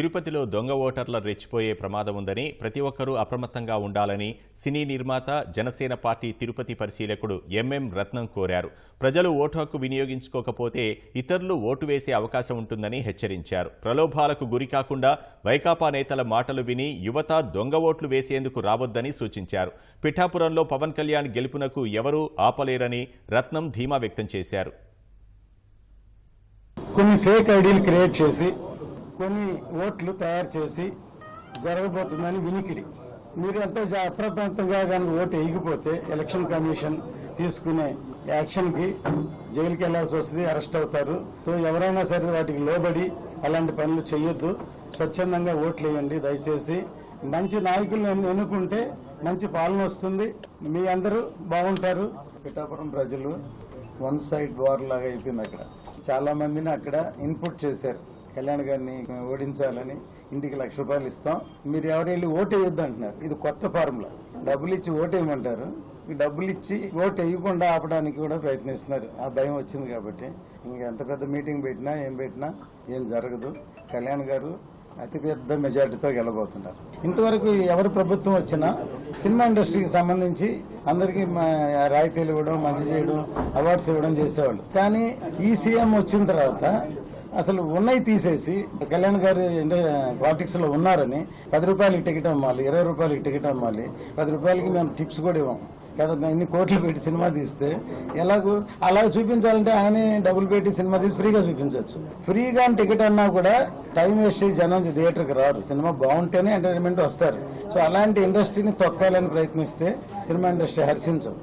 తిరుపతిలో దొంగ ఓటర్ల రెచ్చిపోయే ప్రమాదం ఉందని ప్రతి ఒక్కరూ అప్రమత్తంగా ఉండాలని సినీ నిర్మాత జనసేన పార్టీ తిరుపతి పరిశీలకుడు ఎంఎం రత్నం కోరారు. ప్రజలు ఓటు హక్కు వినియోగించుకోకపోతే ఇతరులు ఓటు వేసే అవకాశం ఉంటుందని హెచ్చరించారు. ప్రలోభాలకు గురి కాకుండా వైకాపా నేతల మాటలు విని యువత దొంగ ఓట్లు వేసేందుకు రావద్దని సూచించారు. పిఠాపురంలో పవన్ కళ్యాణ్ గెలుపునకు ఎవరూ ఆపలేరని రత్నం ధీమా వ్యక్తం చేశారు. కొన్ని ఫేక్ ఐడీలు క్రియేట్ చేసి కొన్ని ఓట్లు తయారు చేసి జరగబోతుందని వినికిడి. మీరు ఎంతో అప్రమత్తంగా కనుక ఓటు వేయకపోతే ఎలక్షన్ కమిషన్ తీసుకునే యాక్షన్కి జైలుకి వెళ్ళాల్సి వస్తుంది అరెస్ట్ అవుతారు. సో ఎవరైనా సరే వాటికి లోబడి అలాంటి పనులు చేయొద్దు స్వచ్ఛందంగా ఓట్లు వేయండి. దయచేసి మంచి నాయకులను ఎన్నుకుంటే మంచి పాలన వస్తుంది. మీ అందరూ బాగుంటారు. పిఠాపురం ప్రజలు వన్ సైడ్ వార్ లాగా అయిపోయింది అక్కడ. చాలా మందిని అక్కడ ఇన్పుట్ చేశారు. కళ్యాణ్ గారిని ఓడించాలని ఇంటికి లక్ష రూపాయలు ఇస్తాం. మీరు ఎవరు వెళ్ళి ఓటు వేయొద్దు అంటున్నారు. ఇది కొత్త ఫార్ములా. డబ్బులు ఇచ్చి ఓటేయమంటారు వేయమంటారు. డబ్బులు ఇచ్చి ఓటు వేయకుండా ఆపడానికి కూడా ప్రయత్నిస్తున్నారు. ఆ భయం వచ్చింది కాబట్టి. ఇంకా ఎంత పెద్ద మీటింగ్ పెట్టినా ఏం పెట్టినా ఏం జరగదు. కళ్యాణ్ గారు అతిపెద్ద మెజార్టీతో గెలబోతున్నారు ఇంతవరకు ఎవరు ప్రభుత్వం వచ్చినా సినిమా ఇండస్ట్రీకి సంబంధించి అందరికీ మా రాయితీలు ఇవ్వడం మంచి చేయడం అవార్డ్స్ ఇవ్వడం చేసేవాళ్ళు. కానీ ఈ సీఎం వచ్చిన తర్వాత అసలు ఉన్నాయి తీసేసి కళ్యాణ్ గారు పాలిటిక్స్లో ఉన్నారని పది రూపాయలకి టికెట్ అమ్మాలి ఇరవై రూపాయలకి టికెట్ అమ్మాలి పది రూపాయలకి మేము టిప్స్ కూడా ఇవ్వం. కదా ఇన్ని కోట్లు పెట్టి సినిమా తీస్తే ఎలాగూ అలా చూపించాలంటే ఆయన డబ్బులు పెట్టి సినిమా తీసి ఫ్రీగా చూపించవచ్చు ఫ్రీగా టికెట్ అన్నా కూడా టైం వేస్ట్ జనం థియేటర్కి రారు. సినిమా బాగుంటేనే ఎంటర్టైన్మెంట్ వస్తారు. సో అలాంటి ఇండస్ట్రీని తొక్కాలని ప్రయత్నిస్తే సినిమా ఇండస్ట్రీ హర్షించం